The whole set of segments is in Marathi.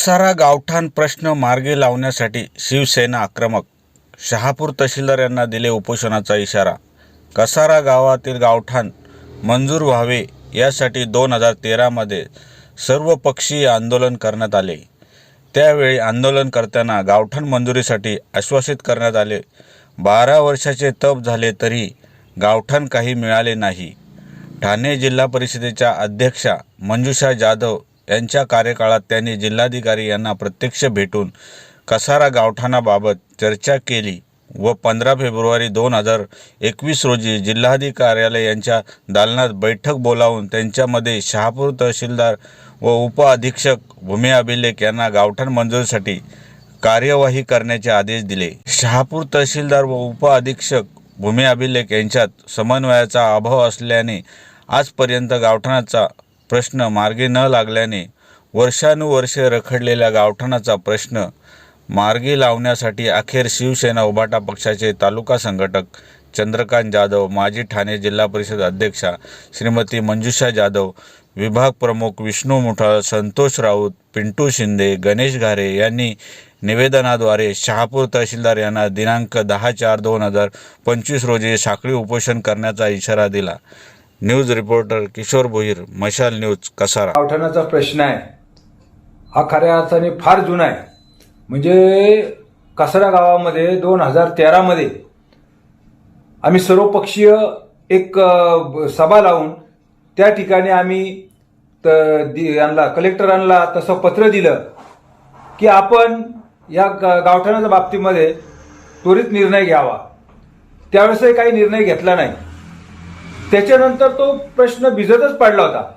कसारा गावठाण प्रश्न मार्गी लावण्यासाठी शिवसेना आक्रमक. शहापूर तहसीलदार यांना दिले उपोषणाचा इशारा. कसारा गावातील गावठाण मंजूर व्हावे यासाठी दोन हजार तेरामध्ये सर्वपक्षीय आंदोलन करण्यात आले. त्यावेळी आंदोलनकर्त्यांना गावठाण मंजुरीसाठी आश्वासित करण्यात आले. बारा वर्षाचे तप झाले तरी गावठाण काही मिळाले नाही. ठाणे जिल्हा परिषदेच्या अध्यक्षा मंजुषा जाधव यांच्या कार्यकाळात त्यांनी जिल्हाधिकारी यांना प्रत्यक्ष भेटून कसारा गावठाणाबाबत चर्चा केली व पंधरा फेब्रुवारी दोन हजार एकवीस रोजी जिल्हाधिकारी कार्यालय यांच्या दालनात बैठक बोलावून त्यांच्यामध्ये शहापूर तहसीलदार व उपअधीक्षक भूमी अभिलेख यांना गावठाण मंजुरीसाठी कार्यवाही करण्याचे आदेश दिले. शहापूर तहसीलदार व उपअधीक्षक भूमी अभिलेख यांच्यात समन्वयाचा अभाव असल्याने आजपर्यंत गावठाणाचा प्रश्न मार्गी न लागल्याने वर्षानुवर्षे रखडलेल्या गावठाणाचा प्रश्न मार्गी लावण्यासाठी अखेर शिवसेना उभाटा पक्षाचे तालुका संघटक चंद्रकांत जाधव माजी ठाणे जिल्हा परिषद अध्यक्षा श्रीमती मंजुषा जाधव विभाग प्रमुख विष्णू मुठाळ संतोष राऊत पिंटू शिंदे गणेश घारे यांनी निवेदनाद्वारे शहापूर तहसीलदार यांना दिनांक दहा चार दोन हजार पंचवीस रोजी साखळी उपोषण करण्याचा इशारा दिला. न्यूज रिपोर्टर किशोर भोईर मशाल न्यूज कसारा. गावठाणाचा प्रश्न आहे. हा खऱ्या अर्थाने फार जुना आहे. म्हणजे कसरा गावामध्ये दोन हजार तेरामध्ये आम्ही सर्वपक्षीय एक सभा लावून त्या ठिकाणी आम्ही त- दि- कलेक्टरांना तसं पत्र दिलं की आपण या ग- गावठाणाच्या बाबतीमध्ये त्वरित निर्णय घ्यावा. त्यावेळेसही काही निर्णय घेतला नाही. त्याच्यानंतर तो प्रश्न भिजतच पडला होता.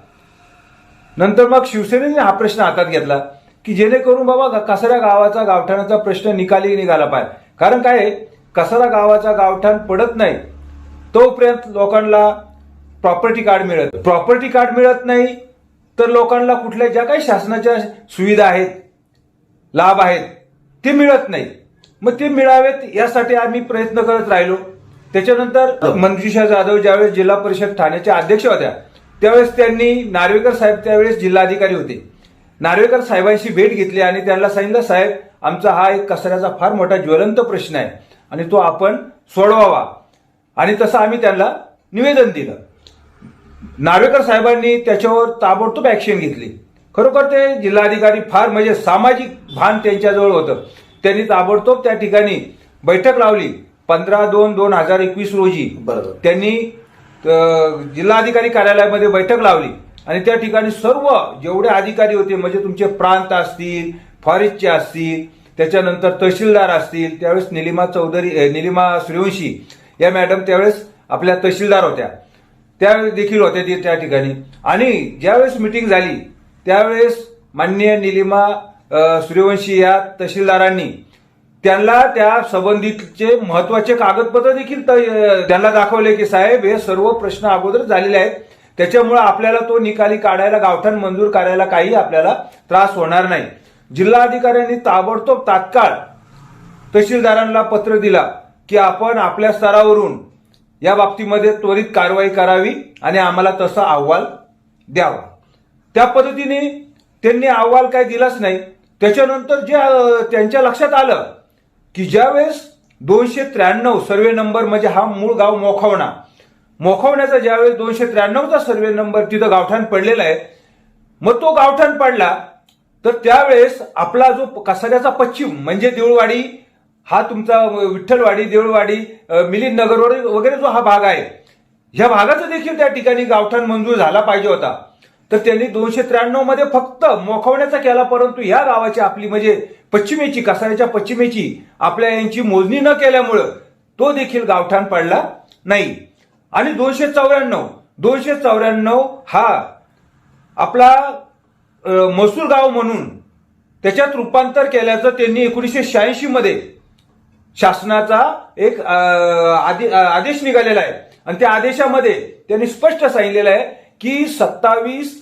नंतर मग शिवसेनेने हा प्रश्न हातात घेतला की जेणेकरून बाबा ग- कसारा गावाचा गावठाणाचा प्रश्न निकाली निघाला पाहिजे कारण काय आहे, कसारा गावाचा गावठाण पडत नाही तोपर्यंत लोकांना प्रॉपर्टी कार्ड मिळत. प्रॉपर्टी कार्ड मिळत नाही तर लोकांना कुठल्या ज्या काही शासनाच्या सुविधा आहेत लाभ आहेत ते मिळत नाही. मग ते मिळावेत यासाठी आम्ही प्रयत्न करत राहिलो. त्याच्यानंतर मंजुषा जाधव ज्यावेळेस जिल्हा परिषद ठाण्याच्या अध्यक्ष होत्या त्यावेळेस त्यांनी नार्वेकर साहेब त्यावेळेस जिल्हाधिकारी होते. नार्वेकर साहेबांशी भेट घेतली आणि त्यांना सांगितलं साहेब आमचा हा एक कचऱ्याचा फार मोठा ज्वलंत प्रश्न आहे आणि तो आपण सोडवावा. आणि तसं आम्ही त्यांना निवेदन दिलं. नार्वेकर साहेबांनी त्याच्यावर ताबडतोब ऍक्शन घेतली. खरोखर ते जिल्हाधिकारी फार म्हणजे सामाजिक भान त्यांच्याजवळ होतं. त्यांनी ताबडतोब त्या ठिकाणी बैठक लावली. पंधरा दोन दोन हजार एकवीस रोजी बरोबर. त्यांनी जिल्हाधिकारी कार्यालयामध्ये बैठक लावली. आणि त्या ठिकाणी सर्व जेवढे अधिकारी होते म्हणजे तुमचे प्रांत असतील फॉरेस्टचे असतील त्याच्यानंतर तहसीलदार असतील त्यावेळेस निलिमा चौधरी निलिमा सूर्यवंशी या मॅडम त्यावेळेस आपल्या तहसीलदार होत्या. त्या देखील होत्या ते त्या ठिकाणी. आणि ज्यावेळेस मिटिंग झाली त्यावेळेस माननीय निलिमा सूर्यवंशी या तहसीलदारांनी त्यांना त्या संबंधितचे महत्त्वाचे कागदपत्र देखील त- त्यांना दाखवले की साहेब हे सर्व प्रश्न अगोदर झालेले आहेत. त्याच्यामुळे आपल्याला तो निकाली काढायला गावठाण मंजूर करायला काही आपल्याला त्रास होणार नाही. जिल्हाधिकाऱ्यांनी ताबडतोब तात्काळ तहसीलदारांना पत्र दिला की आपण आपल्या स्तरावरून या बाबतीमध्ये त्वरित कारवाई करावी आणि आम्हाला तसा अहवाल द्यावा. त्या पद्धतीने त्यांनी अहवाल काय दिलाच नाही. त्याच्यानंतर जे त्यांच्या लक्षात आलं की ज्यावेळेस दोनशे त्र्याण्णव सर्वे नंबर म्हणजे हा मूळ गाव मोखवणा. मोखवण्याचा ज्यावेळेस दोनशे त्र्याण्णवचा सर्वे नंबर तिथं गावठाण पडलेला आहे मग तो गावठाण पडला तर त्यावेळेस आपला जो कसाऱ्याचा पश्चिम म्हणजे देऊळवाडी हा तुमचा विठ्ठलवाडी देऊळवाडी मिलिंद नगर वगैरे वगैरे जो हा भाग आहे ह्या भागाचा देखील त्या ठिकाणी गावठाण मंजूर झाला पाहिजे होता. तर त्यांनी दोनशे त्र्याण्णवमध्ये फक्त मोखवण्याचा केला परंतु या गावाची आपली म्हणजे पश्चिमेची कसाऱ्याच्या पश्चिमेची आपल्या यांची मोजणी न केल्यामुळं तो देखील गावठाण पडला नाही. आणि दोनशे चौऱ्याण्णव दोनशे चौऱ्याण्णव हा आपला मसूर गाव म्हणून त्याच्यात रूपांतर केल्याचं त्यांनी एकोणीसशे शहाऐंशी मध्ये शासनाचा एक आदे- आदेश निघालेला आहे. आणि त्या आदेशामध्ये त्यांनी स्पष्ट सांगितलेलं आहे की सत्तावीस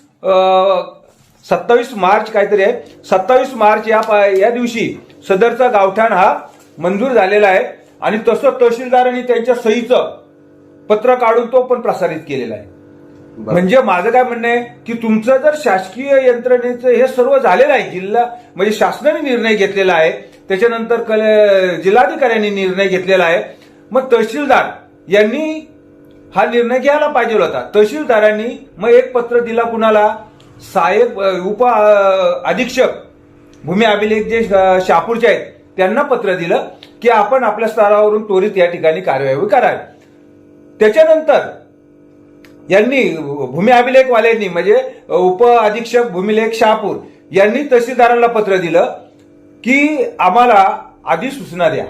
सत्तावीस मार्च काहीतरी आहे. सत्तावीस मार्च या या दिवशी सदरचा गावठाण हा मंजूर झालेला आहे. आणि तसं तहसीलदारांनी त्यांच्या सहीचं पत्र काढून तो पण प्रसारित केलेला आहे. म्हणजे माझं काय म्हणणं आहे की तुमचं जर शासकीय यंत्रणेचं हे सर्व झालेलं आहे जिल्हा म्हणजे शासनाने निर्णय घेतलेला आहे त्याच्यानंतर कले जिल्हाधिकाऱ्यांनी निर्णय घेतलेला आहे. मग तहसीलदार यांनी हा निर्णय घ्यायला पाहिजे होता. तहसीलदारांनी मग एक पत्र दिला कुणाला? साहेब उप अधीक्षक भूमी अभिलेख जे अ, शहापूरचे आहेत त्यांना पत्र दिलं की आपण आपल्या स्तरावरून त्वरित या ठिकाणी कार्यवाही करावी. त्याच्यानंतर यांनी भूमी अभिलेखवाल्यांनी म्हणजे उप अधीक्षक भूमिलेख शहापूर यांनी तहसीलदारांना पत्र दिलं की आम्हाला आधी सूचना द्या.